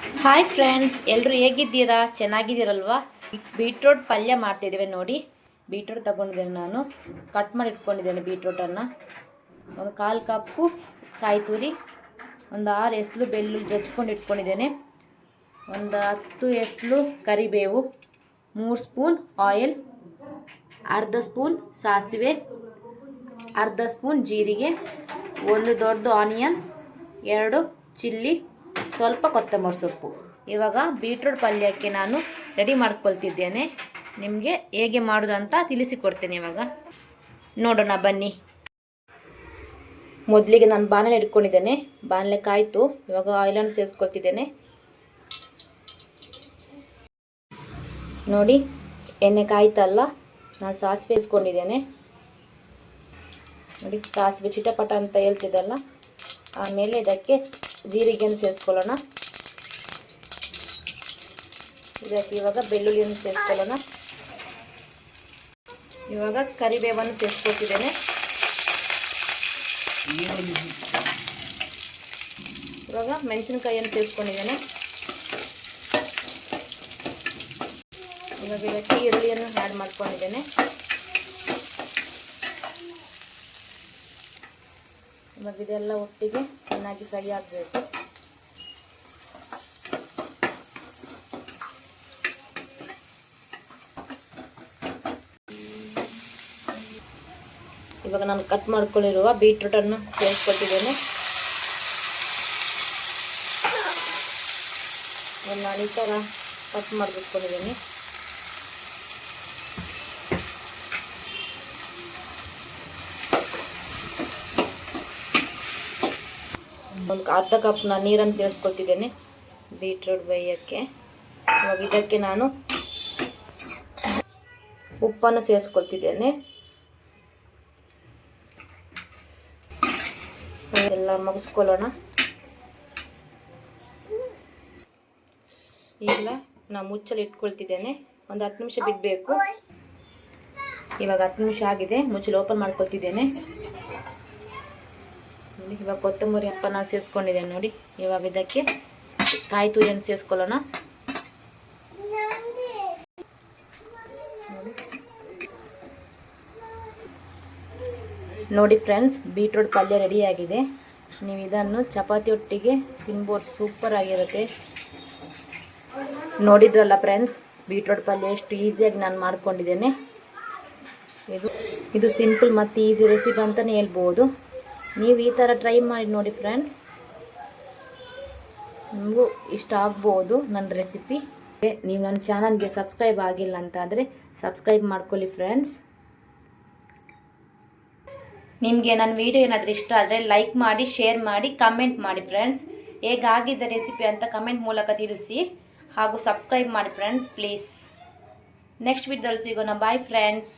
Hi friends ಎಲ್ಲರೂ ಹೇಗಿದ್ದೀರಾ? ಚೆನ್ನಾಗಿದ್ದೀರಲ್ವಾ? Beetroot ಪಲ್ಯ ಮಾಡ್ತಿದ್ದೇವೆ ನೋಡಿ. ಬೀಟ್ರೋಟ್ ತಗೊಂಡಿದ್ದೇನೆ ನಾನು. ಕಟ್ ಮಾಡಿ ಇಟ್ಕೊಂಡಿದ್ದೇನೆ ಬೀಟ್ರೋಟನ್ನು. ಒಂದು ಕಾಲು ಕಪ್ಪು ಕಾಯಿ ತುರಿ, ಒಂದು ಆರು ಎಸ್ಲು ಬೆಳ್ಳುಳ್ಳಿ ಜಜ್ಕೊಂಡು ಇಟ್ಕೊಂಡಿದ್ದೇನೆ. ಒಂದು ಹತ್ತು ಎಸ್ಲು ಕರಿಬೇವು, ಮೂರು ಸ್ಪೂನ್ ಆಯಿಲ್, ಅರ್ಧ ಸ್ಪೂನ್ ಸಾಸಿವೆ, ಅರ್ಧ ಸ್ಪೂನ್ ಜೀರಿಗೆ, ಒಂದು ದೊಡ್ಡ ಆನಿಯನ್, ಎರಡು ಚಿಲ್ಲಿ ಸ್ವಲ್ಪ ಕೊತ್ತಂಬರಿ ಸೊಪ್ಪು. ಇವಾಗ ಬೀಟ್ರೂಟ್ ಪಲ್ಯಕ್ಕೆ ನಾನು ರೆಡಿ ಮಾಡ್ಕೊಳ್ತಿದ್ದೇನೆ. ನಿಮಗೆ ಹೇಗೆ ಮಾಡೋದು ಅಂತ ತಿಳಿಸಿಕೊಡ್ತೇನೆ ಇವಾಗ. ನೋಡೋಣ, ಬನ್ನಿ. ಮೊದಲಿಗೆ ನಾನು ಬಾಣಲೆ ಇಟ್ಕೊಂಡಿದ್ದೇನೆ. ಬಾಣಲೆ ಕಾಯಿತು. ಇವಾಗ ಆಯಿಲನ್ನು ಸೇರಿಸ್ಕೊಳ್ತಿದ್ದೇನೆ. ನೋಡಿ, ಎಣ್ಣೆ ಕಾಯ್ತಲ್ಲ ನಾನು ಸಾಸಿವೆ ಇಸ್ಕೊಂಡಿದ್ದೇನೆ ನೋಡಿ, ಸಾಸಿವೆ ಚಿಟಪಟ ಅಂತ ಹೇಳ್ತಿದ್ದಲ್ಲ. ಆಮೇಲೆ ಇದಕ್ಕೆ ಜೀರಿಗೆಯನ್ನು ಸೇರಿಸ್ಕೊಳ್ಳೋಣ. ಇದಕ್ಕೆ ಇವಾಗ ಬೆಳ್ಳುಳ್ಳಿಯನ್ನು ಸೇರಿಸ್ಕೊಳ್ಳೋಣ. ಇವಾಗ ಕರಿಬೇವನ್ನು ಸೇರಿಸ್ಕೊತಿದ್ದೇನೆ. ಇವಾಗ ಮೆಣಸಿನಕಾಯಿಯನ್ನು ಸೇರಿಸ್ಕೊಂಡಿದ್ದೇನೆ. ಇವಾಗ ಇದಕ್ಕೆ ಈರುಳ್ಳಿಯನ್ನು ಆ್ಯಡ್ ಮಾಡ್ಕೊಂಡಿದ್ದೇನೆ. ಇವಾಗ ಇದೆಲ್ಲ ಒಟ್ಟಿಗೆ ಚೆನ್ನಾಗಿ ಫ್ರೈ ಆಗಬೇಕು. ಇವಾಗ ನಾನು ಕಟ್ ಮಾಡ್ಕೊಂಡಿರುವ ಬೀಟ್ರೂಟನ್ನು ಸೇರಿಸ್ಕೊಟ್ಟಿದ್ದೇನೆ. ನಾನು ಈ ಥರ ಕಟ್ ಮಾಡಿಬಿಟ್ಕೊಂಡಿದ್ದೀನಿ. ಒಂದು ಅರ್ಧ ಕಪ್ ನಾನು ನೀರನ್ನು ಸೇರಿಸ್ಕೊತಿದ್ದೇನೆ. ಬೀಟ್ರೂಟ್ ಬೇಯೋಕ್ಕೆ. ಇವಾಗ ಇದಕ್ಕೆ ನಾನು ಉಪ್ಪನ್ನು ಸೇರಿಸ್ಕೊಳ್ತಿದ್ದೇನೆ ಎಲ್ಲ ಮುಗಿಸ್ಕೊಳ್ಳೋಣ. ಈಗ ನಾನು ಮುಚ್ಚಲು ಇಟ್ಕೊಳ್ತಿದ್ದೇನೆ. ಒಂದು ಹತ್ತು ನಿಮಿಷ ಬಿಡಬೇಕು. ಇವಾಗ ಹತ್ತು ನಿಮಿಷ ಆಗಿದೆ. ಮುಚ್ಚಲು ಓಪನ್ ಮಾಡ್ಕೊಳ್ತಿದ್ದೇನೆ. ನೋಡಿ, ಇವಾಗ ಕೊತ್ತಂಬರಿ ಅಪ್ಪ ನಾನು ಸೇರಿಸ್ಕೊಂಡಿದ್ದೇನೆ ನೋಡಿ. ಇವಾಗ ಇದಕ್ಕೆ ಕಾಯಿ ತುರಿಯನ್ನು ಸೇರಿಸ್ಕೊಳ್ಳೋಣ ನೋಡಿ. ಫ್ರೆಂಡ್ಸ್, ಬೀಟ್ರೂಟ್ ಪಲ್ಯ ರೆಡಿಯಾಗಿದೆ. ನೀವು ಇದನ್ನು ಚಪಾತಿ ಒಟ್ಟಿಗೆ ತಿನ್ಬೋದು, ಸೂಪರ್ ಆಗಿರುತ್ತೆ. ನೋಡಿದ್ರಲ್ಲ ಫ್ರೆಂಡ್ಸ್, ಬೀಟ್ರೂಟ್ ಪಲ್ಯ ಎಷ್ಟು ಈಸಿಯಾಗಿ ನಾನು ಮಾಡ್ಕೊಂಡಿದ್ದೇನೆ. ಇದು ಇದು ಸಿಂಪಲ್ ಮತ್ತು ಈಸಿ ರೆಸಿಪಿ ಅಂತಲೇ ಹೇಳ್ಬೋದು. ನೀವು ಈ ಥರ ಟ್ರೈ ಮಾಡಿ ನೋಡಿ ಫ್ರೆಂಡ್ಸ್ ನಿಮಗೂ ಇಷ್ಟ ಆಗ್ಬೋದು ನನ್ನ ರೆಸಿಪಿ ನೀವು ನನ್ನ ಚಾನಲ್ಗೆ ಸಬ್ಸ್ಕ್ರೈಬ್ ಆಗಿಲ್ಲ ಅಂತ ಆದರೆ ಸಬ್ಸ್ಕ್ರೈಬ್ ಮಾಡ್ಕೊಳ್ಳಿ ಫ್ರೆಂಡ್ಸ್ ನಿಮಗೆ ನನ್ನ ವಿಡಿಯೋ ಏನಾದರೂ ಇಷ್ಟ ಆದರೆ ಲೈಕ್ ಮಾಡಿ ಶೇರ್ ಮಾಡಿ ಕಮೆಂಟ್ ಮಾಡಿ ಫ್ರೆಂಡ್ಸ್ ಹೇಗಾಗಿದೆ ರೆಸಿಪಿ ಅಂತ ಕಮೆಂಟ್ ಮೂಲಕ ತಿಳಿಸಿ ಹಾಗೂ ಸಬ್ಸ್ಕ್ರೈಬ್ ಮಾಡಿ ಫ್ರೆಂಡ್ಸ್ ಪ್ಲೀಸ್ ನೆಕ್ಸ್ಟ್ ವಿಡಿಯೋದಲ್ಲಿ ಸಿಗೋಣ. Bye friends